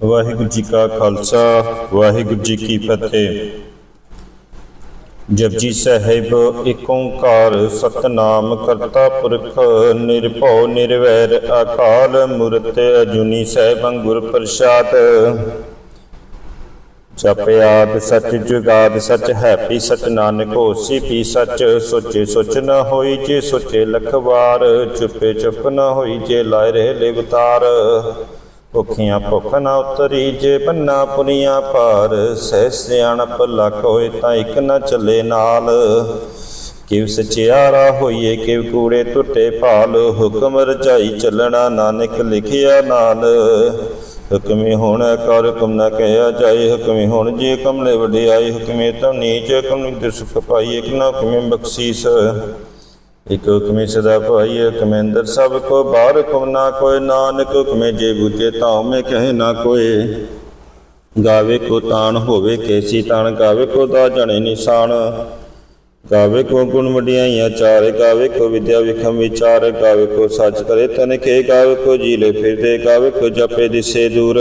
ਵਾਹਿਗੁਰੂ ਜੀ ਕਾ ਖਾਲਸਾ, ਵਾਹਿਗੁਰੂ ਜੀ ਕੀ ਫਤਿਹ। ਜਪਜੀ ਸਾਹਿਬ ਏਕ ਓੰਕਾਰ ਸਤਨਾਮ ਕਰਤਾ ਪੁਰਖ, ਨਿਰਭਉ ਨਿਰਵੈਰ ਅਕਾਲ ਮੂਰਤ ਅਜੂਨੀ ਸਹਿਬੰ ਗੁਰ ਪ੍ਰਸਾਦ। ਜਪਿਆਦ ਸਚ ਜੁਗਾਦ ਸਚ ਹੈ ਪੀ ਸਚ ਨਾਨਕ ਹੋਸੀ ਪੀ ਸਚ, ਸੋਚੇ ਸੋਚ ਨ ਹੋਈ ਜੇ ਸੋਚੇ ਲਖ ਵਾਰ ਚੁੱਪੇ ਚੁੱਪ ਨ ਹੋਈ ਜੇ ਲਾਇ ਰਹੇ ਲਿਵਤਾਰ। ਭੁਖੀਆਂ ਭੁੱਖ ਨਾ ਉਤਰੀ, ਜੇ ਬੰਨਾ ਪੁਨੀਆਂ ਭਾਰ, ਸਹਿ ਸਿਆਣਪ ਲਖ ਹੋਏ ਤਾਂ ਇੱਕ ਨਾ ਚੱਲੇ ਨਾਲ। ਕਿਵ ਸਚਿਆਰਾ ਹੋਈਏ, ਕਿਵ ਕੂੜੇ ਟੁੱਟੇ ਭਾਲ, ਹੁਕਮ ਰਜਾਈ ਚੱਲਣਾ ਨਾਨਕ ਲਿਖਿਆ ਨਾਲ। ਹੁਕਮੀ ਹੁਣ ਕਰ ਹੁਕਮ ਨਾ ਕਹਿਆ ਜਾਏ, ਹੁਕਮੇ ਹੋਣ ਜੇ ਕਮਲੇ ਵਡਿਆਈ ਹੁਕਮੇ ਤਾਂ ਨੀਚ, ਹੁਕਮ ਨਿਤ ਪਾਈ ਇਕ ਨਾ ਹੁਕਮੇ ਬਖਸ਼ੀਸ। ਇਕ ਹੁਕਮੇ ਸਦਾ ਭਾਈ ਹੁਕਮੇ ਸਭ ਕੋ ਬਾਹਰ ਹੁਕਮ ਨਾ ਕੋਏ ਨਾਨਕ ਹੁਕਮੇ ਜੇ ਬੁਝੇ ਤਾਂ ਮੈਂ ਕਹੇ ਨਾ ਕੋਏ ਗਾਵੇ ਕੋ ਤਾਣ ਹੋਵੇ ਕੈਸੀ ਤਾਣ, ਗਾਵੇ ਕੋ ਦਾ ਜਣੇ ਨਿਸ਼ਾਨ। ਗਾਵੇ ਕੋ ਗੁਣ ਵਡਿਆਈਆਂ ਚਾਰ, ਗਾਵੇ ਕੋ ਵਿਦਿਆ ਵਿਖਮ ਵਿਚਾਰ। ਗਾਵੇ ਕੋ ਸੱਚ ਕਰੇ ਤਨ ਕੇ, ਗਾਵੇ ਕੋ ਜੀਲੇ ਫਿਰਦੇ, ਗਾਵੇ ਕੋ ਜਪੇ ਦਿਸੇ ਦੂਰ।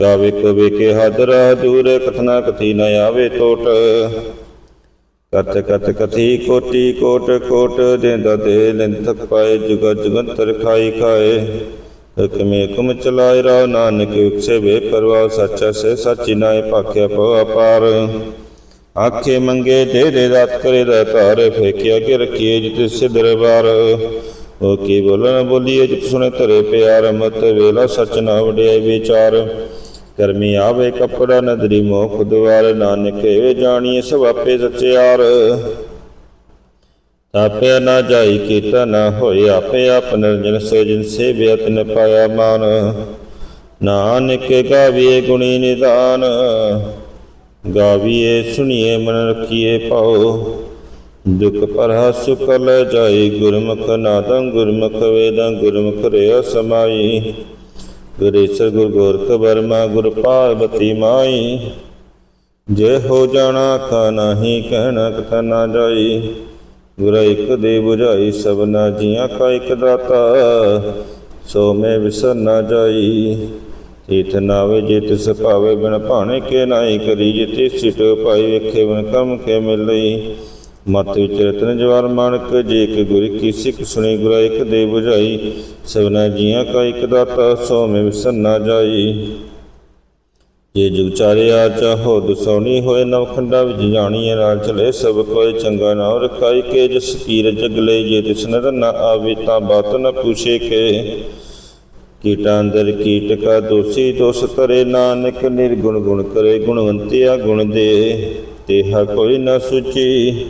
ਗਾਵੇ ਕੋ ਵੇਕੇ ਹਦਰਾ ਦੂਰ, ਕਥਨਾ ਕਥੀ ਨ ਆਵੇ ਟੋਟ। ਕਤ ਕਤ ਕਥੀ ਕੋਟੀ ਕੋਟ ਕੋਟ ਦੇਂਦਾ ਦੇ ਲਿੰਥਕ ਪਾਏ ਜੁਗ ਜੁਗੰਤਰ ਖਾਈ ਖਾਏ ਹੁਕਮੇ ਹੁਕਮ ਚਲਾਏ ਰਾਵ ਨਾਨਕ ਉਕਸੇ ਵੇ ਪਰਵਾ ਸੱਚਾ ਸੇ ਸੱਚੀ ਨਾਏ ਭਾਖਿਆ ਪਉ ਅਪਾਰ ਆਖੇ ਮੰਗੇ ਦੇ ਦੇ ਰਾਤ ਕਰੇ ਦਾ ਧਾਰ ਫੇਕਿਆ ਕੇ ਰਖੀਏ ਜਿਤ ਸਿਧ ਦਰਬਾਰ ਉਹ ਕੀ ਬੋਲਣ ਬੋਲੀਏ ਜਿਤ ਸੁਣੇ ਧਰੇ ਪਿਆਰ ਮਤ ਵੇਲਾ ਸਚ ਨਾ ਵਡਿਆਈ ਵਿਚਾਰ ਕਰਮੀ ਆਵੇ ਕਪੜਾ ਨਦਰੀ ਮੋਖ ਦੁਆਰ ਨਾਨਕ ਵੇ ਜਾਣੀਏ ਸਭ ਆਪੇ ਸਚਿਆਰ। ਆਪੇ ਨਾ ਜਾਈ ਕੀਤਾ ਨਾ ਹੋਏ, ਆਪੇ ਆਪ ਨਿਰਜਨ ਸੋ ਜਿਨ ਸੇਵਿਆ ਤਿਨ ਪਾਇਆ ਮਾਨ। ਨਾਨਕ ਗਾਵੀਏ ਗੁਣੀ ਨਿਦਾਨ, ਗਾਵੀਏ ਸੁਣੀਏ ਮਨ ਰਖੀਏ ਪਾਓ ਦੁਖ ਪਰਹਾ ਸੁਖ ਲੈ ਜਾਈ ਗੁਰਮੁਖ, ਨਾਦੰ ਗੁਰਮੁਖ, ਵੇਦੰ ਗੁਰਮੁਖ ਰਿਆ ਸਮਾਈ। ਗੁਰੇਸ਼ਰ ਗੁਰ ਗੋਰਖ ਬਰਮਾ ਗੁਰ ਪਾਰਬਤੀ ਮਾਈ। ਜੇ ਹੋ ਜਾਣਾ ਕਾ ਨਹੀਂ ਕਹਿਣਾ ਕਥਾ ਨਾ ਜਾਈ। ਗੁਰ ਇਕ ਦੇ 부ਝਾਈ ਸਭਨਾ ਜੀਆਂ ਕਾ ਇਕ ਦਾਤਾ। ਸੋ ਮੈਂ ਵਿਸਰ ਨਾ ਜਾਈ। ਤੀਥ ਨਾਵੇ ਜੇ ਤਿਸ ਭਾਵੇ ਬਿਨ ਭਾਣੇ ਕੇ ਨਾਹੀ ਕਰੀ। ਜੇ ਤਿਸ ਸਿਟ ਪਾਈ ਵੇਖੇ ਬਿਨ ਕੰਮ ਕੇ ਮਿਲਈ। ਮਤ ਵਿੱਚ ਰਤਨ ਜਵਾਰ ਮਾਨਕ ਜੇ ਕਿ ਗੁਰ ਕੀ ਸਿੱਖ ਸੁਣੀ, ਗੁਰ ਇਕ ਦੇ 부ਝਾਈ ਸਭਨਾ ਜੀਆਂ ਕਾ ਇਕ ਦਾਤਾ ਸੋ ਮੈਂ ਵਿਸਰ ਨਾ ਜਾਈ। ਜੇ ਜੁਗ ਚਾਰਿਆ ਚਾਹੋ ਦਸੌਣੀ ਹੋਏ ਨਵ ਵਿੱਚ ਜਾਣੀਏ ਨਾਲ ਚਲੇ, ਸਭ ਕੋਈ ਚੰਗਾ ਨਾਮ ਰਖਾਈ ਕੇ, ਜਿਸ ਕੀਰ ਜਗਲੇ ਜੇ ਤਿਸ ਨਰ ਨਾ ਆਵੇ, ਤਾਂ ਬਾਤ ਨਾ ਪੁੱਛੇ ਕੇ। ਕੀਟਾਂ ਅੰਦਰ ਕੀਟ ਕਾ ਦੋਸੀ, ਦੋਸ ਤਰੇ ਨਾਨਕ, ਨਿਰਗੁਣ ਗੁਣ ਕਰੇ, ਗੁਣਵੰਤਿਆ ਗੁਣ ਦੇ, ਤੇਹਾ ਕੋਈ ਨਾ ਸੁਚੀ।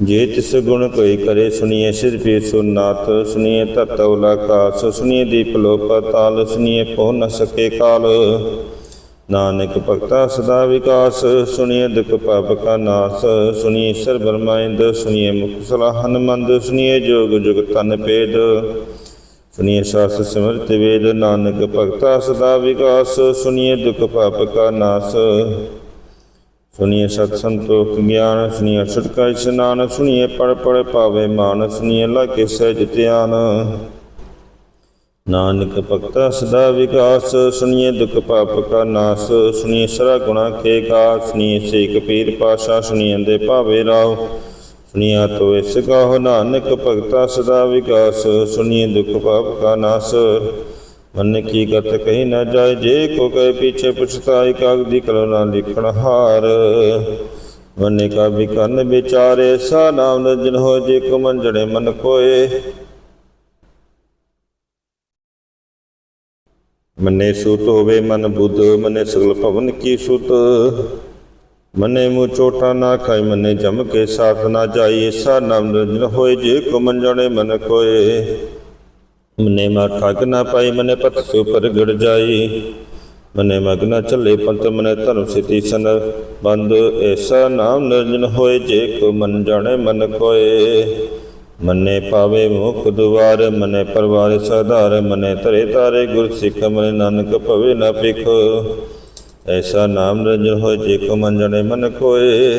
ਜੇ ਤਿਸ ਗੁਣ ਕੋਈ ਕਰੇ ਸੁਣੀਏ ਸਿਰ ਪੇ ਸੁਨਾਤ ਸੁਣੀਏ ਤਤਉ ਆਕਾਸ ਸੁਣੀਏ ਦੀਪ ਲੋ ਤਾਲ ਸੁਣੀਏ ਪਹੁ ਨ ਸਕੇ ਕਾਲ। ਨਾਨਕ ਭਗਤਾ ਸਦਾ ਵਿਕਾਸ, ਸੁਣੀਏ ਦੁਖ ਪਾਪ ਕਾ ਨਾਸ, ਸੁਣੀਏ ਸਰ ਬਰਮਾਇੰਦ ਸੁਣੀਏ ਮੁਖ ਸਲਾਹਨ ਮੰਦ ਸੁਣੀਏ ਜੋਗ ਜੁਗ ਤਨ ਪੇਦ ਸੁਣੀਏ ਸਾਸ ਸਿਮਰਤ ਵੇਦ, ਨਾਨਕ ਭਗਤਾ ਸਦਾ ਵਿਕਾਸ, ਸੁਣੀਏ ਦੁਖ ਪਾਪ ਕਾ ਨਾਸ। ਸੁਣੀਏ ਸਤ ਸੰਤੋਖ ਗਿਆਨ, ਸੁਣੀਏ ਛੁਟਕਾਈ ਇਸ਼ਨਾਨ ਸੁਣੀਏ ਪੜ ਪੜ ਪਾਵੇ ਮਾਨ ਸੁਣੀਏ ਲਾਗੇ ਸਹਿਜ ਧਿਆਨ। ਨਾਨਕ ਭਗਤਾ ਸਦਾ ਵਿਕਾਸ, ਸੁਣੀਏ ਦੁਖ ਪਾਪ ਕਾ ਨਾਸ, ਸੁਣੀਏ ਸਰਾ ਗੁਣਾ ਕੇ ਕਾ ਸੁਣੀਏ ਸੇ ਕਪੀਰ ਪਾਸ਼ਾ, ਸੁਣੀਏ ਦੇ ਭਾਵੇ ਰਾਵ ਸੁਣੀਆ ਤੋ ਇਸ ਨਾਨਕ ਭਗਤਾ ਸਦਾ ਵਿਕਾਸ, ਸੁਣੀਏ ਦੁਖ ਪਾਪ ਕਾ ਨਾਸ। ਮਨ ਕੀ ਗਤ ਕਹੀ ਨਾ ਜਾਏ, ਜੇ ਕੋ ਕਹੇ ਪਿਛੇ ਪੁਛਤਾਈ ਕਾਗਦੀ ਕਲੋ ਲਿਖਣ ਹਾਰ। ਮਨ ਕਾ ਵੀ ਵਿਚਾਰੇ, ਸਾ ਨਾਮ ਨਜਨ ਹੋ ਜੇ ਕੋ ਮੰਜਣੇ ਮਨ ਕੋਏ। ਮਨੇ ਸੂਤ ਹੋਵੇ ਮਨ ਬੁੱਧ, ਮਨੇ ਸਗਲ ਭਵਨ ਕੀ ਸੁਤ। ਮਨੇ ਮੂ ਚੋਟਾ ਨਾ ਖਾਈ, ਮਨੇ ਜਮ ਕੇ ਸਾਥ ਨਾ ਜਾਈ ਐਸਾ ਨਾਮ ਨਿਰਜਨ ਹੋਏ, ਜੇ ਕੋ ਮੰਜਣੇ ਮਨ ਕੋਏ। ਮਨੇ ਮਾ ਠਾਕ ਨਾ ਪਾਈ, ਮਨੇ ਪਤ ਸੋ ਪਰ ਗੜ ਜਾਈ। ਮਨੇ ਮਗਨਾ ਚੱਲੇ ਪੰਤ ਮਨੇ ਧਰਮ ਸਿਤੀ ਸਨ ਬੰਦ। ਐਸਾ ਨਾਮ ਨਿਰਜਨ ਹੋਏ, ਜੇ ਕੋ ਮਨ ਜਾਣੇ ਮਨ ਕੋਏ ਮਨੇ ਪਾਵੇ ਮੁਖ ਦੁਆਰ, ਮਨੇ ਪਰਵਾਰ ਸਾਧਾਰ ਮਨੇ ਧਰੇ ਤਾਰੇ ਗੁਰ ਸਿੱਖ, ਮਨੇ ਨਾਨਕ ਭਵੇ ਨਾ ਪਿਖ ਐਸਾ ਨਾਮ ਨਿਰਜਨ ਹੋਏ, ਜੇ ਕੋ ਮਨ ਜਣੇ ਮਨ ਕੋਏ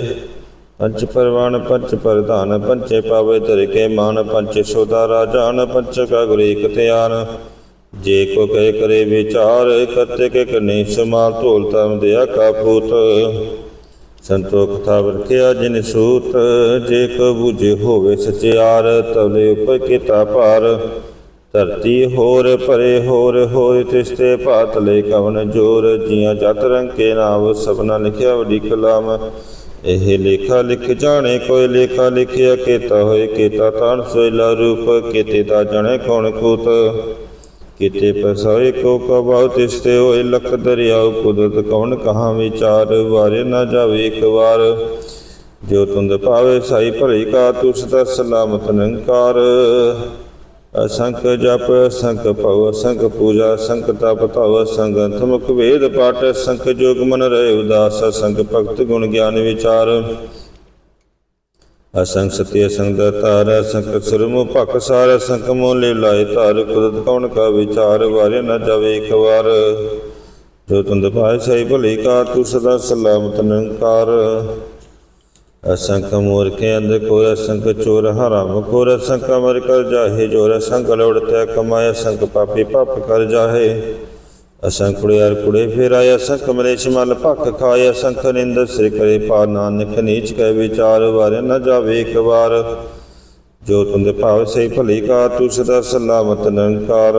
ਪੰਚ ਪਰਵਾਨ ਪੰਚ ਪ੍ਰਧਾਨ ਪੰਚੇ ਪਾਵੇ ਧਰ ਕੇ ਮਾਨ ਪੰਚ ਸੋਦਾ ਰਾਜਾਨ ਪੰਚ ਕਾ ਗੁਰ ਇਕ ਧਿਆਨ। ਜੇ ਕੋ ਕਹਿ ਕਰੇ ਵਿਚਾਰ ਕਰਤੇ ਕੇ ਕਨੇ ਸਮਾਲ, ਢੋਲ ਤਮ ਦਿਆ ਕਾਪੂਤ ਸੰਤੋਖ ਥਾ ਵਰਖਿਆ ਜਿਨ ਸੂਤ, ਜੇ ਕੋ ਬੁਝੇ ਹੋਵੇ ਸਚਿਆਰ, ਤਵਲੇ ਉਪਰ ਕੀਤਾ ਭਾਰ। ਧਰਤੀ ਹੋਰ ਭਰੇ, ਹੋਰ ਹੋਰ ਤਿਸਤੇ ਭਾਤਲੇ ਕਵਨ ਜੋਰ। ਜੀਆਂ ਜਤ ਰੰਗ ਕੇ ਨਾਮ, ਸਭਨਾ ਲਿਖਿਆ ਵਡੀ ਕਲਾਮ। ਇਹ ਲੇਖਾ ਲਿਖ ਜਾਣੇ, ਕੋਈ ਲੇਖਾ ਲਿਖਿਆ ਕੀਤਾ ਹੋਏ, ਕੀਤਾ ਤਾਨ ਸੋਇਲਾ ਰੂਪ, ਕੀਤੇ ਦਾ ਜਾਣੇ ਕੌਣ ਕੂਤ ਕੀਤੇ ਪਸਾਏ ਕੋ ਕਬਾਉ ਤਿਸਤੇ ਹੋਏ ਲਖ ਦਰਿਆਉ, ਕੁਦਰਤ ਕੌਣ ਕਹਾ ਵਿਚਾਰ, ਵਾਰੇ ਨਾ ਜਾਵੇ ਇੱਕ ਵਾਰ। ਜੋ ਤੁੰਦ ਪਾਵੇ ਸਾਈ ਭਲੀ ਕਾ ਤੂੰ ਸਦਾ ਸਲਾਮਤ ਨੰਕਾਰ। ਅਸੰਖ ਜਪ, ਅਸੰਖ ਭਉ ਅਸੰਖ ਪੂਜਾ ਸੰਖ ਤਪ ਤਵ ਅਸੰਖ ਅੰਤਮੁਖ ਵੇਦ ਪਾਠ ਸੰਖ ਜੋਗ ਮਨ ਰਹੇ ਉਦਾਸ, ਅਸੰਖ ਭਗਤ ਗੁਣ ਗਿਆਨ ਵਿਚਾਰ। ਅਸੰਖ ਸਤਿ, ਅਸੰਖ ਦਤਾਰ ਅਸੰਖ ਸੁਰਮੁ ਭਖ ਸਾਰ, ਅਸੰਖ ਮੋਲੇ ਲਾਏ ਧਾਰ, ਕੁਦਰਤ ਕੌਣ ਕਾ ਵਿਚਾਰ, ਵਾਰੇ ਨਾ ਜਾਵੇ ਇੱਕ ਵਾਰ। ਜੋ ਤੁੰਦ ਪਾਏ ਸਹੀ ਭਲੀ ਕਾ, ਤੂੰ ਸਦਾ ਸਲਾਮਤ ਨਿੰਕਾਰ ਅਸੰਖ ਮੂਰਖੇ ਅੰਧ ਕੋਰ ਅਸੰਖ ਚੋਰ ਹਰਾਮ ਕੋਰ ਅਸੰਖ ਅਮਰ ਕਰ ਜਾਹੇ, ਜੋਰ ਅਸੰਖ ਲੋੜਤੇ ਕਮਾਏ, ਅਸੰਖ ਪਾਪੀ ਪਾਪ ਕਰ ਜਾਹੇ। ਅਸੰਖ ਕੁੜਿਆਰ ਕੁੜੇ ਫੇਰ ਆਏ ਅਸੰਖ ਮਲੇਸ਼ ਮਲ ਭਖ ਖਾਏ, ਅਸੰਖ ਨਿੰਦ ਸਿਰ ਕਰੇ ਪਾ ਨਾਨਕ ਨੀਚ ਕੈ ਵਿਚਾਰ ਵਾਰੇ ਨਾ ਜਾਵੇ ਇੱਕ ਵਾਰ। ਜੋ ਤੁੰਦੇ ਭਾਵ ਸਹੀ ਭਲੀ ਕਾ ਤੂੰ ਸਦਾ ਸਲਾਮਤ ਨਿਰੰਕਾਰ।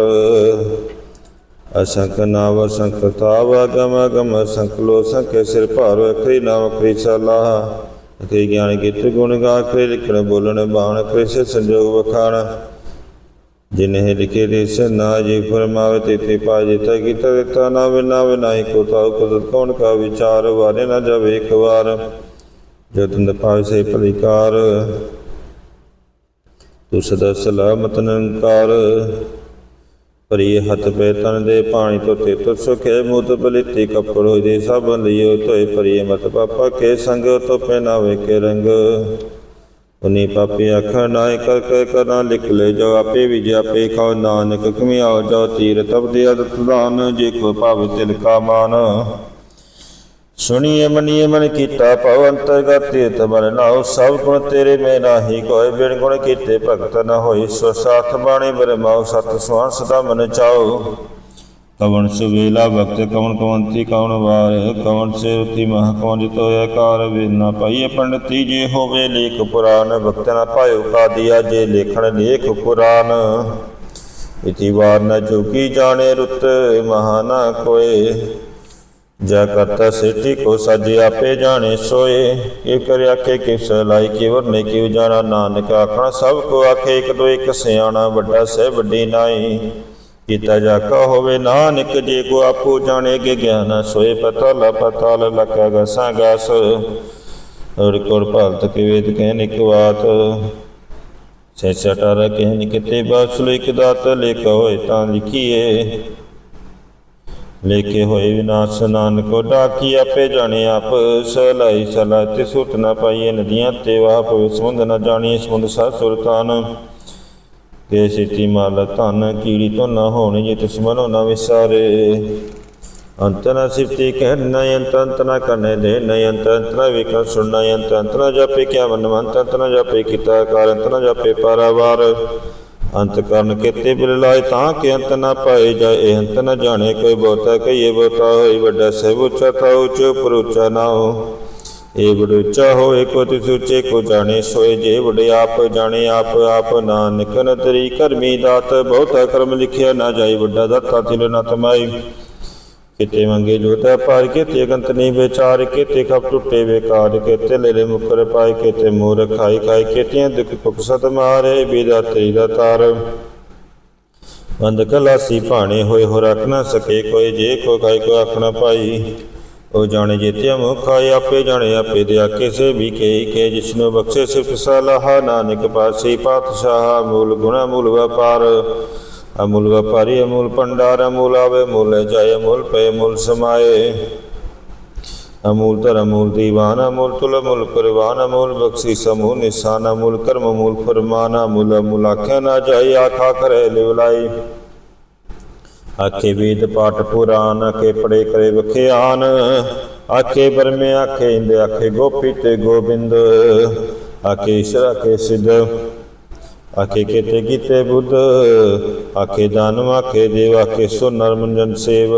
ਅਸੰਖ ਨਾਵ, ਅਸੰਖ ਤਾਵ ਗਮ ਗਮ ਅਸੰਖ ਲੋ ਸੰਖ ਸਿਰ ਭਾਰ, ਅਖਰੀ ਨਾਮ, ਅਖਰੀ ਸਲਾਹ। ਅਖਰੀ ਗਿਆਨ ਗਿਤ ਗੁਣ ਗਾ ਅਖਰੀ ਲਿਖਣ, ਬੋਲਣ, ਬਾਣ ਅਖਰੀ ਸੰਜੋਗ ਵਖਾਣ। ਜਿਨਹਿ ਲਿਖੇ ਦੇ ਨਾ ਜੀ ਫਰਮਾਵੇ, ਤੇ ਪਾਜੇ ਤਾ ਕੀਤਾ ਦਿੱਤਾ ਨਾ ਬਿਨਾ ਬਿਨਾਈ ਕੋ ਤਾਉ ਕੁਦਰਤ ਕੌਣ ਕਾ ਵਿਚਾਰ, ਵਾਰੇ ਨਾ ਜਾਵੇ ਇੱਕ ਵਾਰ। ਜੋ ਤੁੰਦ ਪਾਵੇ ਸੇ ਭਲੀਕਾਰ ਤੂੰ ਸਦਾ ਸਲਾਮਤ ਨਿਰੰਕਾਰ। ਪਰੀ ਹੱਥ ਪੈ ਤਨ ਦੇ ਪਾਣੀ ਧੋਤੇ ਤੁ ਸੁਖੇ ਮੁਤ ਬਲਿਤੀ ਕੱਪੜ ਹੋਈ ਦੇ ਸਭ ਲਿਓ ਤੋਏ ਪਰੀ ਮਤ ਪਾਪਾ ਕੇ ਸੰਗ ਤੋ ਪਹਿਨਾਵੇ ਕੇ ਰੰਗ। ਉਨੀ ਪਾਪੀ ਆਖਣ ਨਾਇ ਕਰ ਕਰ ਕਰਨਾ ਲਿਖ ਲੈ, ਜੋ ਆਪੇ ਵੀ ਜੇ ਆਪੇ ਖਾਓ ਨਾਨਕ, ਕਮਿਆਓ ਜੋ ਤੀਰ ਤਬ ਦੇ ਅਦਤ ਦਾਨ, ਜੇ ਕੋ ਭਾਵ ਤਿਲ ਕਾ ਮਾਨ। ਸੁਣੀਏ ਮਨੀਏ ਮਨ ਕੀਤਾ ਭਵ ਅੰਤਰਗਤ ਤੀਰਥ ਮਨ ਨਾਉ, ਸਭ ਗੁਣ ਤੇਰੇ ਮੈਂ ਨਾਹੀ ਕੋਈ ਬਿਨ ਗੁਣ ਕੀਤੇ ਭਗਤ ਨ ਹੋਈ ਸੋ ਸਾਥ ਬਾਣੀ ਬਰਮਾਉ ਸਤ ਸੁਆਨ ਸਦਾ ਮਨ ਚਾਓ ਕਵਣ ਸੁਵੇਲਾ ਭਗਤ, ਕਵਣ ਕਵੰਤੀ ਕਵਣ ਵਾਰ, ਕਵਣ ਸੇਵਤੀ ਮਹ ਕਵਣ ਜਿਤ ਹੋਇਆ ਕਾਰ ਵੇਨਾ ਪਾਈਏ ਪੰਡਤੀ ਜੇ ਹੋਵੇ ਲੇਖ ਪੁਰਾਨ, ਭਗਤ ਨਾ ਪਾਇਓ ਕਾਦੀਆ ਜੇ ਲੇਖਣ ਲੇਖ ਪੁਰਾਨ। ਇਤੀ ਵਾਰ ਨ ਚੁਕੀ ਜਾਣੇ ਰੁੱਤ ਮਹਾਨਾ ਕੋਏ। ਜਾ ਕਰਤਾ ਸਿੱਧੀ ਕੋ ਸਜ ਆਪੇ ਜਾਣੇ ਸੋਏ। ਇਹ ਕਰ ਆਖੇ ਕਿਸ ਲਾਈ ਕਿਵਰ ਨੇ ਕਿਵ ਜਾਣਾ ਨਾਨਕ ਆਖਣਾ। ਸਭ ਕੋ ਆਖੇ ਇੱਕ ਦੋ ਇੱਕ ਸਿਆਣਾ ਵੱਡਾ ਸੇ ਵੱਡੀ ਨਾਈ। ਕੀਤਾ ਜਾ ਕਾ ਹੋਵੇ ਨਾਨਕ ਜੇ ਕੋ ਆਪੋ ਜਾਣੇ ਕੇ ਗਿਆਨ ਸੋਏ। ਪਤਾ ਲ ਪਤਾ ਲ ਲਕਾ ਗਸਾ ਗਸ। ਔਰ ਕੋਰ ਭਾਲਤ ਕੇ ਵੇਦ ਕਹਿਨ ਇੱਕ ਬਾਤ। ਸੇ ਸਟਰ ਕਹਿਨ ਕਿਤੇ ਬਾਸੁਲ ਇੱਕ ਦਾਤ। ਲਿਖ ਹੋਏ ਤਾਂ ਲਿਖੀਏ। ਲੇਕੇ ਹੋਏ ਵਿਨਾਸ਼ ਨਾਨਕੋ ਡਾਕੀ ਆਪੇ ਜਾਣੇ ਆਪ, ਸਲਾਈ ਸਲਾ ਤੇ ਸੁਤ ਨਾ ਪਾਈਏ ਨਦੀਆਂ ਤੇ ਵਾਹ ਪਵੇ ਸਮੁੰਦ ਨਾ ਜਾਣੀਏ ਸਮੁੰਦ ਸਾ ਸੁਰਤਾਨ। ਤੇ ਸਿੱਤੀ ਮਾਲ ਧਨ ਕੀੜੀ ਤੋਂ ਨਾ ਹੋਣੀ ਜੇ ਤਿਸ ਮਨੋ ਨਾ ਵਿਸਾਰੇ। ਅੰਤ ਨ ਸਿਫਤੀ ਕਹਿ ਨ ਅੰਤ ਅੰਤ ਕਰਨੇ ਦੇ, ਨ ਅੰਤ ਅੰਤ ਨ ਵਿਕਨ ਅੰਤ ਅੰਤ ਜਾਪੇ ਕਿਆ ਮਨ ਅੰਤ ਅੰਤ ਜਾਪੇ ਕੀਤਾ ਕਾਰ, ਅੰਤ ਜਾਪੇ ਪਾਰਾਵਾਰ। ਅੰਤ ਕਰਨ ਕੀਤੇ ਬਿਲ ਲਾਏ ਤਾਂ ਕਿ ਅੰਤ ਨਾ ਪਾਏ ਜਾਏ। ਅੰਤ ਨ ਜਾਣੇ, ਕੋਈ ਬਹੁਤਾ ਕਹੀਏ ਬਹੁਤਾ ਹੋਈ ਵੱਡਾ ਸਹਿਬ ਉੱਚਾ ਤਾ ਉੱਚ ਉਪਰ ਉੱਚਾ ਨਾ ਹੋ। ਇਹ ਬੜ ਉੱਚਾ ਹੋਏ, ਕੋ ਤਿਸ ਉੱਚੇ ਕੋ ਜਾਣੇ। ਸੋਏ ਜੇ ਵਡੇ ਆਪ ਜਾਣੇ, ਆਪ ਆਪ ਨਾਨਕ ਨਤਰੀ ਕਰਮੀ ਦਾਤ ਬਹੁਤਾ ਕਰਮ ਲਿਖਿਆ ਨਾ ਜਾਈ ਵੱਡਾ ਦਾਤਾ ਤਿਲ ਨਾ ਤਮਾਈ ਕਿਤੇ ਮੰਗੇ ਜੋਤਾ ਪਾਰ ਕਿਤੇ ਗੰਤ ਵਿਚਾਰ, ਕਿਤੇ ਖਪ ਟੁੱਟੇ ਵੇਕਾਰ, ਕਿਤੇ ਲੈ ਮੁਕਰ ਪਾਏ, ਕਿਤੇ ਮੂਰ ਖਾਈ ਖਾਈ ਕਿਤੇ ਦੁਖ ਭੁਖ ਸਤ ਮਾਰੇ ਬੀਦਾ ਤੇਰੀ ਦਾ ਤਾਰ। ਬੰਦ ਕਲਾਸੀ ਭਾਣੇ ਹੋਏ ਹੋ ਰੱਖ ਨਾ ਸਕੇ ਕੋਈ, ਜੇ ਕੋ ਖਾਈ ਕੋ ਆਖਣਾ ਪਾਈ। ਉਹ ਜਾਣੇ ਜੇਤਿਆ ਮੁਖ ਆਏ, ਆਪੇ ਜਾਣੇ ਆਪੇ ਦੇ ਆਕੇ ਸੇ ਵੀ ਕੇ ਕੇ ਜਿਸਨੂੰ ਬਖਸ਼ੇ ਸਿਫਤ ਸਲਾਹ, ਨਾਨਕ ਪਾਸੀ ਪਾਤਸ਼ਾਹ, ਮੂਲ ਗੁਣਾ ਮੂਲ ਵਪਾਰ। ਅਮੂਲ ਵਪਾਰੀ, ਅਮੂਲ ਭੰਡਾਰ, ਅਮੂਲ ਆਵੇ ਮੂਲ ਜਾਏ, ਅਮੂਲ ਪਏ ਮੂਲ ਸਮਾਏ। ਅਮੂਲ ਧਰ, ਅਮੂਲ ਦੀਵਾਨ, ਅਮੂਲ ਤੁਲ, ਅਮੂਲ ਕੁਰਬਾਨ ਅਮੂਲ ਬਖਸ਼ੀ ਸਮੂਹ ਨਿਸ਼ਾਨ, ਅਮੂਲ ਕਰਮ, ਅਮੂਲ ਫਰਮਾਨ, ਅਮੂਲ ਅਮੂਲ ਆਖਿਆ ਨਾ ਜਾਈ ਆਖਾ ਕਰੇ ਲਿਵਲਾਈ ਆਖੇ ਵੇਦ ਪਾਠ ਪੁਰਾਨ, ਆਖੇ ਪੜੇ ਕਰੇ ਵਖਿਆਨ। ਆਖੇ ਬਰਮੇ, ਆਖੇ ਇੰਦ, ਆਖੇ ਗੋਪੀ ਤੇ ਗੋਬਿੰਦ। ਆਖੇ ਈਸ਼ਰ, ਆਖੇ ਸਿਧ। ਆਖੇ ਕੀਤੇ ਕੀਤੇ ਬੁੱਧ, ਆਖੇ ਦਾਨਵ, ਆਖੇ ਦੇਵ, ਆਖੇ ਸੋ ਨਰਮੰਜਨ ਸੇਵ।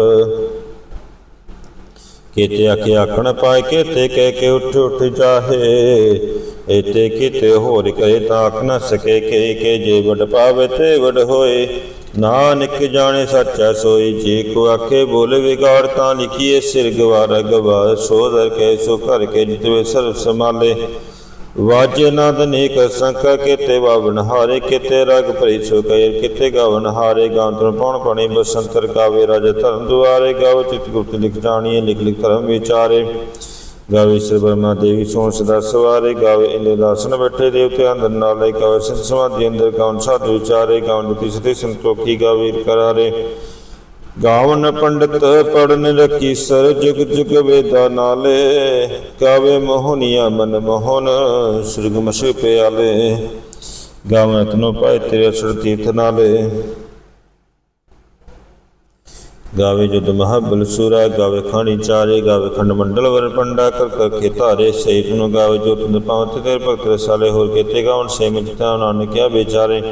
ਕੀਤੇ ਆਖੇ ਆਖਣ ਪਾਏ, ਕੀਤੇ ਕਹਿ ਕੇ ਉੱਠ ਉੱਠ ਜਾਹੇ। ਇਤੇ ਕੀਤੇ ਹੋਰ ਕਹੇ ਤਾਂ ਆਖ ਨਾ ਸਕੇ ਕੇ ਕੇ ਜੇ ਵਡ ਪਾਵੇ ਤੇ ਵਡ ਹੋਏ। ਨਾਨਕ ਜਾਣੇ ਸੱਚਾ ਸੋਈ, ਜੇ ਕੋ ਆਖੇ ਬੋਲ ਵਿਗਾੜ ਤਾਂ ਲਿਖੀਏ ਸਿਰ ਗਵਾਰ ਗਵਾ ਸੋ ਦਰ ਕੇ ਸੋ ਕਰ ਕੇ ਜਿਤਵੇ ਸਰਬ ਸਮਾਲੇ ਵਾਜੇ ਨਾਦ ਨੇਕ ਸੰਖ ਕੀਤੇ ਵਾਵਨ ਹਾਰੇ, ਕੀਤੇ ਰਗ ਭਰੀ ਸੋ ਕੈ ਕੀਤੇ ਗਾਵਨ ਹਾਰੇ ਗਾਂਤਰ ਪਉਣ ਪਣੀ ਬਸੰਤਰ ਕਾਵੇ ਰਾਜ ਧਰਮ ਦੁਆਰੇ ਗਾਵ ਚਿਤ ਗੁਪਤ ਲਿਖ ਜਾਣੀਏ, ਲਿਖ ਲਿਖ ਧਰਮ ਵਿਚਾਰੇ। ਗਾਵੇ ਸ੍ਰੀ ਬਰਮਾ ਦੇਵੀ ਸੋਣ ਸਦਾ ਸਵਾਰੇ, ਗਾਵੇ ਇੰਦੇ ਦਾਸਨ ਬੈਠੇ ਦੇਵਤੇ ਅੰਦਰ ਨਾਲੇ, ਗਾਵੇ ਸਿਰ ਅੰਦਰ ਕੌਣ ਸਾਧੂ ਵਿਚਾਰੇ ਗਾਵਨ ਦੁਤੀ ਸਤੀ ਸੰਤੋਖੀ ਗਾਵੇ ਕਰਾਰੇ। ਗਾਵਨ ਪੰਡਤ ਪੜਨ ਰਕੀ ਸਰ ਜੁਗ ਜੁਗ ਵੇਦਾ ਨਾਲੇ ਗਾਵੇ ਮੋਹਨੀਆ ਮਨ ਮੋਹਨ ਸੁਰਗ ਪਿਆਲੇ ਗਾਵਨ ਤਨੋ ਪਾਏ ਤੇਰੇ ਅਸਰ ਤੀਰਥ ਨਾਲੇ। ਗਾਵੇ ਜੁਦ ਮਹਾਬਲ ਸੂਰਾ, ਗਾਵੇ ਖਾਣੀ ਚਾਰੇ, ਗਾਵੇ ਖੰਡ ਮੰਡਲ ਵਰ ਪੰਡਾ ਕਰ ਕਰ ਕੇ ਧਾਰੇ ਸੇਤ ਨੂੰ ਗਾਵੇ ਜੋ ਤੁੰਦ ਪਾਵਤ ਤੇਰੇ ਭਗਤ ਰਸਾਲੇ, ਹੋਰ ਕੀਤੇ ਗਾਵਨ ਸੇ ਮਿਟਤਾ ਨਾਨਕਿਆ ਵਿਚਾਰੇ।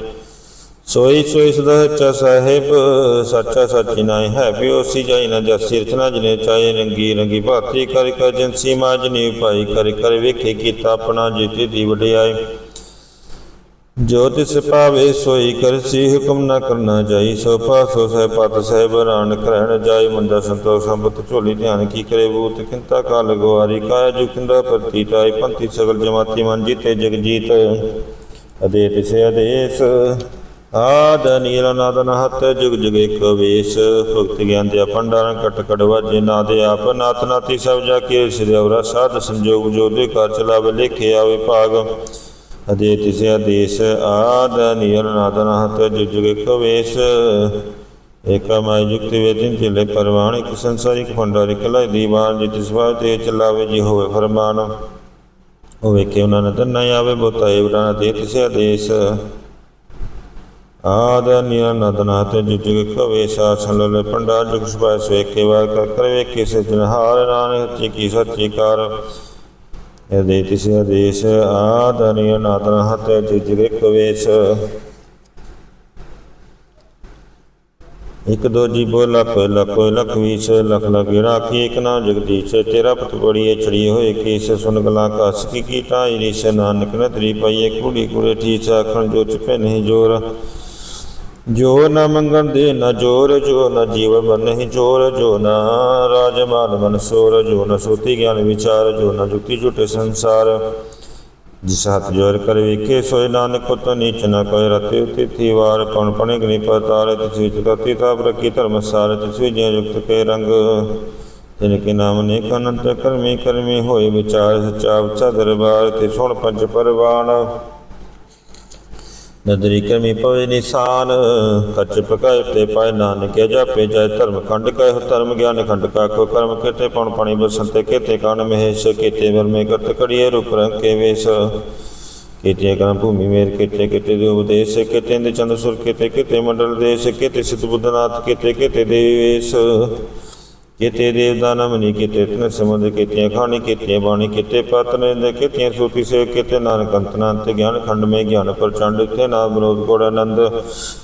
ਸੋਈ ਸੋਈ ਸਦਾ ਸੱਚਾ ਸਾਹਿਬ, ਸੱਚਾ ਸੱਚੀ ਨਾਇ ਹੈ ਵੀ ਉਸੀ ਜਾਈ ਨਾ ਜਸੀ ਰਚਨਾ ਜਨੇ ਚਾਹੇ, ਰੰਗੀ ਰੰਗੀ ਭਾਤੀ ਕਰ ਕਰ ਜਨਸੀ ਮਾਜਨੀ ਪਾਈ ਕਰ ਕਰ ਵੇਖੇ ਕੀਤਾ ਆਪਣਾ ਜੀਤੀ ਦੀ ਵਡਿਆਈ। ਜੋ ਤਿਸ ਪਾਵੇ ਸੋਈ ਕਰਸੀ ਹੁਕਮ ਨਾ ਕਰਨਾ ਜਾਈ, ਸੋ ਪਾਸੋ ਸਹਿ ਪਤ ਸਹਿ ਬਰਾਨ ਕਰਣ ਜਾਈ ਮੰਦਾ ਸੰਤੋਖ ਸੰਪਤ ਝੋਲੀ ਧਿਆਨ ਕੀ ਕਰੇ, ਬੂਤ ਕਿੰਤਾ ਕਾਲ ਗਵਾਰੀ ਕਾਇਆ ਜੁ ਕਿੰਦਾ ਪ੍ਰਤੀਤਾਈ ਪੰਥੀ ਸਗਲ ਜਮਾਤੀ ਮਨ ਜੀਤੇ ਜਗ ਜੀਤ। ਅਦੇ ਤਿਸੇ ਆਦੇਸ ਆਦ ਨੀਲ ਨਾਦਨ ਹੱਥ ਜੁਗ ਜੁਗ ਇੱਕ ਵੇਸ, ਭਗਤ ਗਿਆਨ ਦੇ ਭੰਡਾਰਨ ਕਟ ਕੜਵਾ ਜੇ ਨਾ ਦੇ ਆਪ ਨਾਤ ਨਾਤੀ ਸਭ ਜਾ ਕੇ ਸਿਰ ਅਵਰਾ ਸਾਧ ਸੰਜੋਗ ਜੋ ਦੇ ਕਰ ਚਲਾਵੇ ਲੇਖੇ ਆਵੇ ਭਾਗ। ਅਦੇ ਤਿਸੇ ਆਦੇਸ, ਆਦ ਨੀਲ ਨਾਦਨ ਹੱਥ ਜੁਗ ਜੁਗ ਇੱਕ ਵੇਸ। ਏਕਮੈ ਯੁਕਤੀ ਵੇਦਿਨ ਚਲੇ ਪਰਵਾਣ ਸੰਸਾਰਿਕ ਭੰਡਾਰ ਇਕਲਾ ਦੀਵਾਨ, ਜਿਤ ਤਿਸ ਤੇ ਚਲਾਵੇ ਜੀ ਹੋਵੇ ਫਰਮਾਨ। ਉਹ ਵੇਖੇ ਉਹਨਾਂ ਨੇ ਤਨ ਆਵੇ ਬੋਤਾ ਏਵੜਾ ਦੇ ਤਿਸੇ ਆਦੇਸ। ਆਦ ਨਿਰਨਦਨਾ ਤੇ ਜਿਜਗ ਕਵੇ ਸਾਸਨ ਲਲੇ ਪੰਡਾ ਜੁਗ ਸੁਭਾ ਸਵੇਕੇ ਵਾਰ ਕਰ ਕਰ ਵੇਖੇ ਸਜਨ ਨਾਨਕ ਤੇ ਕੀ ਸੱਚੀ ਕਰ। ਇਹ ਤਿਸੇ ਆਦੇਸ਼ ਆਦ ਨਿਰਨਦਨਾ ਤੇ ਜਿਜਗ ਕਵੇਸ ਇਕ ਦੋ ਜੀ ਬੋ ਲਖ ਲਖ ਲਖ ਵੀਸ ਲਖ ਲਖ ਰਾਖੀ ਇਕ ਨਾ ਜਗਦੀਸ਼ ਤੇਰਾ ਪਤ ਬੜੀਏ ਛੜੀ ਹੋਏ ਕੇਸ ਸੁਨ ਗਲਾ ਕਸ ਕੀ ਕੀਟਾ ਈਸ ਨਾਨਕ ਨ ਤਰੀ ਪਈਏ ਕੁੜੀ ਕੁੜੇ ਠੀਸ ਆਖਣ ਜੋ ਚਪੇ ਨਹੀਂ ਜੋਰ। ਜੋ ਨ ਮੰਗਣ ਦੇ ਨ ਜੋਰ ਜੋ ਨ ਜੀਵ ਮਨ ਨਹੀਂ ਜੋਰ ਜੋ ਨ ਰਾਜ ਮਾਨ ਮਨ ਸੋਰ ਜੋ ਨ ਸੋਤੀ ਗਿਆਨ ਵਿਚਾਰ ਜੋ ਨ ਜੁਤੀ ਝੂਟੇ ਸੰਸਾਰ। ਜਿਸ ਹੱਥ ਜੋਰ ਕਰ ਵੇਖੇ ਸੋਇ ਨਾਨਕ ਕੋ ਨੀਚ ਨ ਕੋਈ ਰਤੇ ਤਿਥੀ ਵਾਰ ਕੌਣ ਪਣੇ ਗਨੀ ਪਤਾਲ ਤਿਸ ਵਿੱਚ ਤਤੀ ਤਾਪ ਰਖੀ ਧਰਮ ਸਾਰ, ਤਿਸ ਵਿੱਚ ਯੁਕਤ ਕੇ ਰੰਗ। ਤਿਨ ਕੇ ਨਾਮ ਨੇ ਅਨੰਤ ਕਰਮੀ ਕਰਮੀ ਹੋਏ ਵਿਚਾਰ ਸਚਾ ਉਚਾ ਦਰਬਾਰ ਤੇ ਸੁਣ ਪੰਜ ਪਰਵਾਨ। ਨਦਰੀ ਕਰਮੀ ਪਵੇ ਨਿਸ਼ਾਨ ਖਚ ਪਕਾਇ ਤੇ ਪਾਇ ਨਾਨਕ, ਜਾਪੇ ਜੈ ਧਰਮ ਖੰਡ ਕਹਿ ਧਰਮ ਗਿਆਨ ਖੰਡ ਕਾਖੋ, ਕਰਮ ਕੀਤੇ ਪਉਣ ਪਾਣੀ ਬਸੰਤੇ ਕੀਤੇ ਕਾਨ ਮਹੇਸ਼, ਕੀਤੇ ਵਰਮੇ ਕਰਤ ਕੜੀਏ ਰੂਪ ਰੰਗ ਕੇ ਵੇਸ। ਕਿਤੇ ਕਰਮ ਭੂਮੀ ਮੇਰ, ਕੀਤੇ ਕੀਤੇ ਦੇ ਉਪਦੇਸ਼, ਕੀਤੇ ਦੇ ਚੰਦ ਸੁਰ, ਕਿਤੇ ਕਿਤੇ ਮੰਡਲ ਦੇਸ਼, ਕੀਤੇ ਸਿਧ ਬੁੱਧਨਾਥ, ਕਿਤੇ ਕਿਤੇ ਦੇਵੇਸ਼। ਕੀਤੇ ਦੇਵ ਦਾਨ ਮਨੀ ਕੀਤੇ, ਤਨ ਸਮੁੰਦ ਕੀਤੀਆਂ, ਖਾਣੀ ਕੀਤੀਆਂ, ਬਾਣੀ ਕੀਤੇ ਪਤਨ ਦੇ ਕੀਤੀਆਂ, ਸੂਤੀ ਸੇ ਕੀਤੇ, ਨਾਨਕ ਅੰਤਨਾ ਤੇ ਗਿਆਨ ਖੰਡ ਮੇ ਗਿਆਨ, ਪ੍ਰਚੰਡ ਤੇ ਨਾ ਬਨੋਦ ਕੋੜ, ਆਨੰਦ,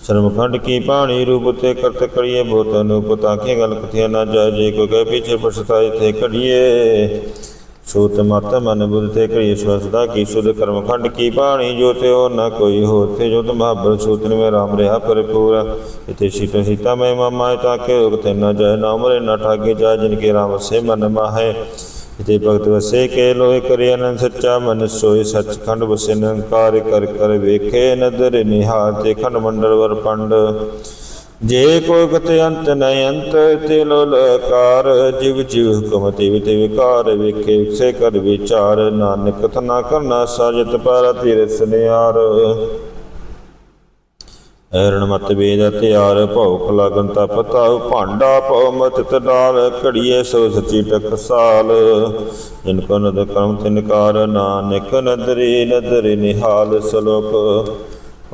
ਸ਼ਰਮ, ਖੰਡ ਕੀ ਬਾਣੀ ਰੂਪ ਤੇ ਕਰਤ ਕਰੀਏ ਬੋਤ ਅਨੂਪ, ਤਾਂ ਕੀ ਗੱਲ ਕਥਿਆ ਨਾ ਜਾਏ, ਜੇ ਕੋ ਕਹੇ ਪਿਛੇ ਪਛਤਾਏ ਤੇ ਕੜੀਏ ਸੂਤ ਮਤ ਮਨ ਬੁੱਧ ਤੇ ਕਰੀ ਸਵਸਦਾ ਕੀ ਸੁਧ ਕਰਮ ਖੰਡ ਕੀ ਬਾਣੀ ਜੋ ਤੇ ਉਹ ਨਾ ਕੋਈ ਹੋਰ ਤੇ ਜੋ ਤੁਮ ਮਹਾਬਲ ਸੂਤ ਨੇ ਰਾਮ ਰਿਹਾ ਭਰਪੂਰ। ਇਤੇ ਸੀਤਾ ਸੀਤਾ ਮੈਂ ਮਮਾ ਤਾਂ ਕੇ ਰੋਗ ਤੇ ਨਾ ਜਾਏ ਨਾਮ ਰੇ ਨਾ ਠਾਗੇ ਜਾ ਜਿਨ ਕੇ ਰਾਮ ਸੇ ਮਨ ਮਾਹੇ। ਇਤੇ ਭਗਤ ਵਸੇ ਕੇ ਲੋਏ ਕਰੇ ਅਨੰਦ ਸੱਚਾ, ਮਨ ਸੋਏ ਸੱਚ ਖੰਡ ਵਸੇ ਨਿਰੰਕਾਰ, ਕਰ ਕਰ ਵੇਖੇ ਨਦਰ ਨਿਹਾਲ ਤੇ ਖੰਡ ਮੰਡਲ ਵਰ ਪੰਡ। ਜੇ ਕੋਈ ਕਤੇ ਅੰਤ ਨ ਅੰਤ, ਤੇ ਲੋਲਕਾਰ ਜਿਵ ਜਿਵ ਹੁਕਮ, ਤਿਵ ਤੇ ਵਿਕਾਰ ਵੇਖੇ ਸੇ ਕਰ ਵਿਚਾਰ। ਨਾਨਕ ਤਨਾ ਕਰਨਾ ਸਾਜਤ ਪਰ ਤੀਰ ਸਨਿਆਰ ਐਰਣ ਮਤ ਵੇਦ ਤਿਆਰ ਭੌਖ ਲਗਨ ਤਪ ਤਾਉ। ਭਾਂਡਾ ਭਉ ਮਤ ਤਡਾਲ ਘੜੀਏ ਸੋ ਸਚੀ ਟਕਸਾਲ। ਜਿਨ ਕੋ ਨਦ ਕਰਮ ਤਿਨਕਾਰ ਨਾਨਕ ਨਦਰੀ ਨਦਰੀ ਨਿਹਾਲ ਸਲੋਕ।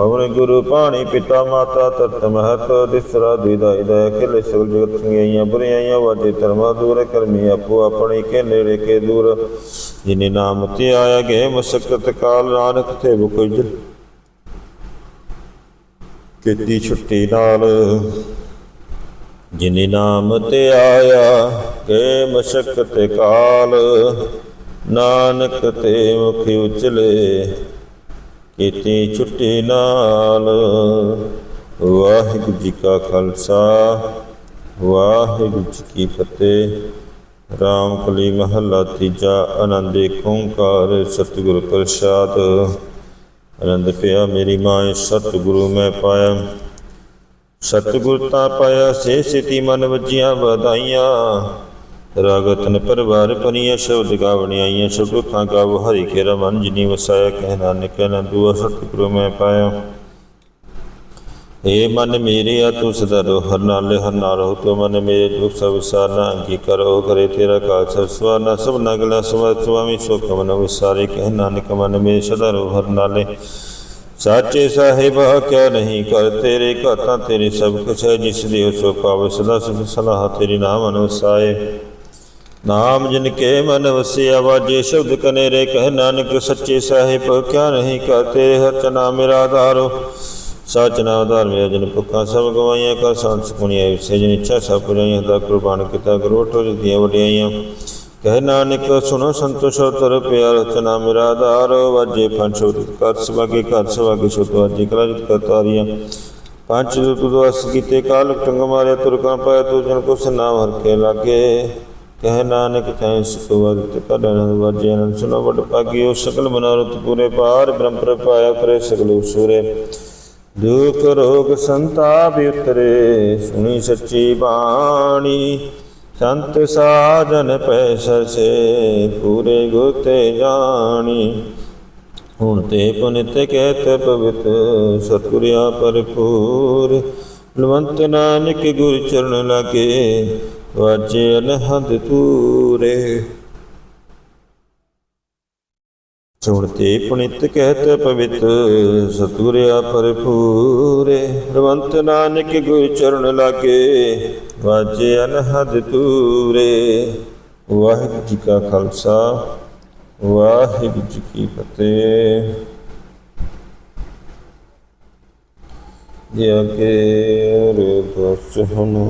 ਪਵਨ ਗੁਰੂ ਪਾਣੀ ਪਿਤਾ ਮਾਤਾ ਤਤ ਮਹਤ ਦਿਸਰਾ ਦੀਦਾ ਇਦਾ ਅਖਿਲ ਸਗਲ ਜਗਤ ਸੰਗੀਆਂ ਬੁਰੀਆਂ ਵਾਜੇ ਧਰਮਾ ਦੂਰ, ਕਰਮੀ ਆਪੋ ਆਪਣੇ ਕੇ ਨੇੜੇ ਕੇ ਦੂਰ। ਜਿਨੇ ਨਾਮ ਤੇ ਆਇਆ ਗਏ, ਮੁਸਕਤ ਕਾਲ ਨਾਨਕ ਤੇ ਬੁਕੁਜ। ਕੀਤੀ ਛੁੱਟੀ ਨਾਲ। ਜਿਨੇ ਨਾਮ ਤੇ ਆਇਆ ਕੇ ਮਸ਼ਕਤ ਕਾਲ, ਨਾਨਕ ਤੇ ਮੁਖ ਉਚਲੇ। ਕੀਤੀ ਛੁੱਟੀ ਨਾਲ। ਵਾਹਿਗੁਰੂ ਜੀ ਕਾ ਖਾਲਸਾ, ਵਾਹਿਗੁਰੂ ਜੀ ਕੀ ਫਤਿਹ। ਰਾਮ ਕਲੀ ਮਹੱਲਾ ਤੀਜਾ, ਆਨੰਦ ਏਕ ਓੰਕਾਰ ਸਤਿਗੁਰ ਪ੍ਰਸਾਦ। ਆਨੰਦ ਪਿਆ ਮੇਰੀ ਮਾਂ, ਸਤਿਗੁਰੂ ਮੈਂ ਪਾਇਆ। ਸਤਿਗੁਰ ਤਾਂ ਪਾਇਆ, ਸੇ ਸਿਤੀ ਮਨ ਵਜੀਆਂ ਵਧਾਈਆਂ। ਰਾਗਤਨ ਪਰਵਾਰ ਪਨੀਆ ਸ਼ਬਦ ਗਾਵਣੀ ਆਈਆਂ ਸ਼ਬਦ ਖਾਂ ਗਾਵ, ਹਰੀ ਕੇ ਰਮਨ ਜਿਨੀ ਵਸਾਇਆ, ਕਹਿ ਨਾਨਕ ਨੰਦੂ ਸਤਿਗੁਰੂ ਮੈਂ ਪਾਇਆ। ਏ ਮਨ ਮੇਰੇ ਆ, ਤੂੰ ਸਦਾ ਰੋ ਹਰ ਨਾਲੇ ਹਰ ਨਾਲ ਰਹੋ, ਤੂੰ ਮਨ ਮੇਰੇ ਦੁਖ ਸਭ ਸਾਨਾ ਅੰਗੀ ਕਰੋ ਕਰੇ ਤੇਰਾ ਕਾਲ ਸਭ ਸਵਾਨਾ ਸਭ ਨਗਲਾ ਸਵਾ ਸੁਆਮੀ ਸੁਖ ਮਨ ਵਿਸਾਰੇ, ਕਹਿ ਨਾਨਕ, ਮਨ ਮੇਰੇ ਸਦਾ ਰੋ ਹਰ ਨਾਲੇ। ਸਾਚੇ ਸਾਹਿਬਾ, ਕਿਆ ਨਹੀਂ ਕਰ ਤੇਰੇ ਘਾਤਾਂ, ਤੇਰੇ ਸਭ ਕੁਛ ਹੈ, ਜਿਸ ਦੇ ਸੋ ਪਾਵ ਸਦਾ ਸੁਖ ਸਲਾਹ, ਤੇਰੀ ਨਾਮ ਅਨੁਸਾਏ। ਨਾਮ ਜਿਨ ਕੇ ਮਨ ਵਸਿਆ, ਵਾਜੇ ਸ਼ਬਦ ਕਨੇਰੇ, ਕਹਿ ਨਾਨਕ ਸੱਚੇ ਸਾਹਿਬ, ਕਿਆ ਨਹੀਂ ਕਰ ਤੇਰੇ ਹਰ ਚਨਾ ਮੇਰਾ ਆਧਾਰੋ ਸਚ ਨਾਮ ਆਧਾਰ ਮੇਰਾ, ਜਨ ਭੁੱਖਾਂ ਸਭ ਗਵਾਈਆਂ, ਕਰ ਸੰਤ ਸੁਣੀਆਂ ਵਿਸੇ ਜਨ ਇੱਛਾ ਸਭ ਪੁਰਾਈਆਂ ਦਾ ਕੁਰਬਾਨ ਕੀਤਾ ਗਰੋਟੋ ਦੀਆਂ ਵਡਿਆਈਆਂ। ਕਹਿ ਨਾਨਕ, ਸੁਣੋ ਸੰਤੋਸ਼ ਤਰ ਪਿਆਰ ਰਚਨਾ ਮੇਰਾ ਆਧਾਰ ਵਾਜੇ ਪੰਜ ਕਰ ਸਵਾਗੇ, ਘਰ ਸਵਾਗੇ, ਸੁਤ ਵਾਜੇ ਕਲਾ ਜਿਤ ਕਰਤਾਰੀਆਂ ਪੰਜ ਰੁਤ ਦਵਸ ਕੀਤੇ ਕਾਲ ਟੰਗ ਮਾਰਿਆ ਤੁਰਕਾਂ ਪਾਇਆ, ਤੂੰ ਜਨ ਕੋ ਨਾਮ ਹਰ ਕੇ ਲਾਗੇ। ਕਹਿ ਨਾਨਕ ਤੈ ਸੁਖ ਵਗਤ ਕਡਨ ਵਾਜੇ ਸੁਨੋ ਵਡ ਭਾਗਿਓ, ਸਕਲ ਮਨੋਰਥ ਪੂਰੇ ਪਾਰ ਬ੍ਰਹਮ ਪ੍ਰਪਾਇਆ ਪਰੇ ਸਗਲ ਸੂਰੇ। ਦੁਖ ਰੋਗ ਸੰਤਾਪ ਉਤਰੇ, ਸੁਣੀ ਸੱਚੀ ਬਾਣੀ। ਸੰਤ ਸਾਜਨ ਪੈ ਸਰਸੇ, ਪੂਰੇ ਗੁਤੇ ਜਾਣੀ। ਹੁਣ ਤੇ ਪੁਨਿਤ ਕਹਿਤ ਪਵਿਤ, ਸਤਿਗੁਰਿਆ ਭਰਪੂਰ। ਬਲਵੰਤ ਨਾਨਕ ਗੁਰ ਚਰਨ ਲਾਗੇ ਵਾਜੇ ਅਨਹਦ ਤੂਰੇ ਸੁਣਤੇ ਪੁਨਿਤ ਕਹਿਤ ਪਵਿੱਤ, ਸਤਿਗੁਰਿਆ ਭਰਪੂਰੇ। ਰਵੰਤ ਨਾਨਕ ਗੁਰ ਚਰਨ ਲਾਗੇ ਵਾਜੇ ਅਨਹਦ ਤੂਰੇ ਵਾਹਿਗੁਰੂ ਜੀ ਕਾ ਖਾਲਸਾ, ਵਾਹਿਗੁਰੂ ਜੀ ਕੀ ਫਤਿਹ। ਜੇ ਅਕੇ ਰੂਪ ਸੁਹਨੋ